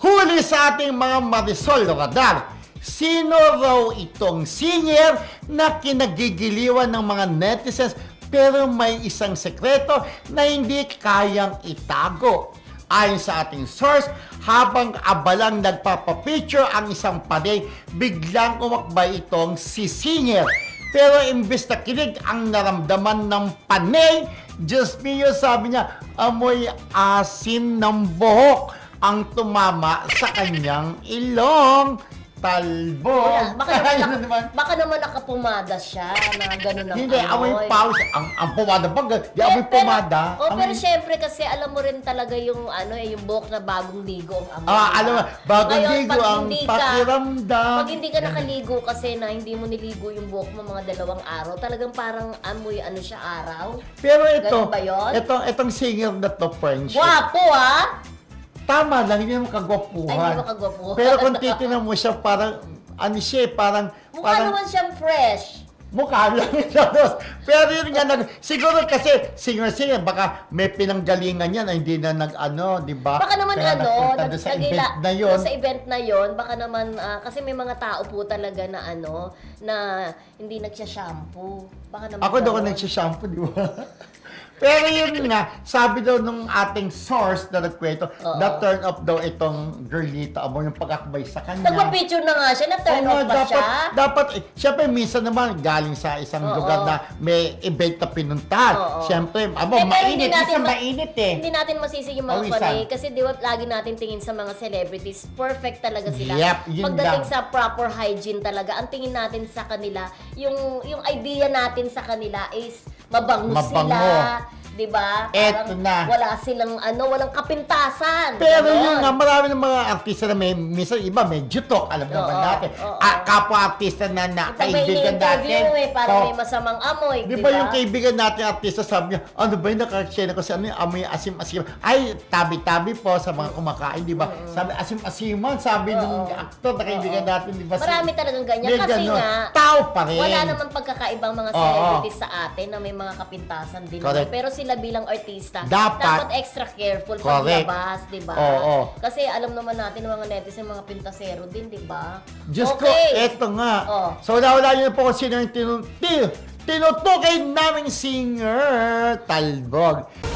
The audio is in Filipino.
Huli sa ating mga Marisol Radar. Sino raw itong singer na kinagigiliwan ng mga netizens pero may isang sekreto na hindi kayang itago? Ayon sa ating source, habang abalang nagpapapicture ang isang panay, biglang umakbay itong si singer. Pero imbes na kilig ang naramdaman ng panay, Diyos mio, sabi niya, amoy asin ng buhok ang tumama sa kanyang ilong. Talbo. Wala, baka Ayun na naman. baka naman nakapumada siya na gano'n ang Hindi, amoy pawis. Ang, ang pumada ba? Di amoy pumada. Oh, Ang- pero syempre kasi alam mo rin talaga yung ano eh, yung buhok na bagong ligo ang amoy. Ah, alam mo, bagong Ngayon, ligo pag ang ka- pakiramdam. Pag hindi ka nakaligo kasi na hindi mo niligo yung buhok mo mga dalawang araw, talagang parang amoy ano siya araw. Pero ito, Ganun ba yun? ito, itong singer na to, friendship. Guwapo ah! Tama lang, hindi mo Ay, kagwapuhan. hindi mo kagwapo. Pero kung titignan mo siya, parang, ano siya, eh, parang, Mukha parang, naman siyang fresh. Mukha lang. Tapos, Pero yun nga, nag, siguro kasi, singer-singer, baka may pinanggalingan yan, na hindi na nag, ano, di ba? Baka naman Kaya ano, nag- sa event na yun. sa event na yon, baka naman, ah, kasi may mga tao po talaga na ano, na hindi nagsya-shampoo. Baka naman Ako daw nagsishampoo, di ba? Pero yun nga, sabi daw nung ating source na nagkwento, Oo. na turn off daw itong girlita amo yung pag-akbay sa kanya. Nagpa-picture na nga siya, na-turn Oo off nga, ba dapat, siya? Dapat, eh, syempre, minsan naman, galing sa isang Oo. lugar na may event na pinuntahan. Oo. Syempre, amo, Eh, pero hindi mainit, natin ma- mainit eh. Hindi natin masisi yung mga Pawisan. fanay kasi di ba lagi natin tingin sa mga celebrities, perfect talaga sila. Yep, yun Pagdating lang. sa proper hygiene talaga, ang tingin natin sa kanila, yung yung idea natin sa kanila is mabango, Mabango. sila. 'Di ba? Eto na. Wala silang ano, walang kapintasan. Pero Ganon. yun nga, marami ng mga artista na may, minsan iba may jutok, alam naman Oo, natin. oo. Ah, kapwa-artista na na Pag may kaibigan ini-interview natin. eh, parang Oo. may masamang amoy, Di di ba yung kaibigan natin artista sabi niya, ano ba yung nakashare ko sa ano yung amoy asim-asim? Ay, tabi-tabi po sa mga kumakain, di ba? Sabi asim-asiman, sabi nung Oo. aktor na kaibigan natin, di ba? Marami talagang ganyan May kasi ganon. nga Tao pa rin. Wala naman pagkakaibang mga Oo. celebrities sa atin na may mga kapintasan din. Correct. Pero sila bilang artista, Dapat. extra careful Correct. paglabas, di ba? Oo. Kasi alam naman natin mga netizen, mga pintasero din, di ba? Diyos ko, eto nga. Oh. So, wala niyo po kung sino yung tinu- tin- tinutukoy naming singer, Talbog.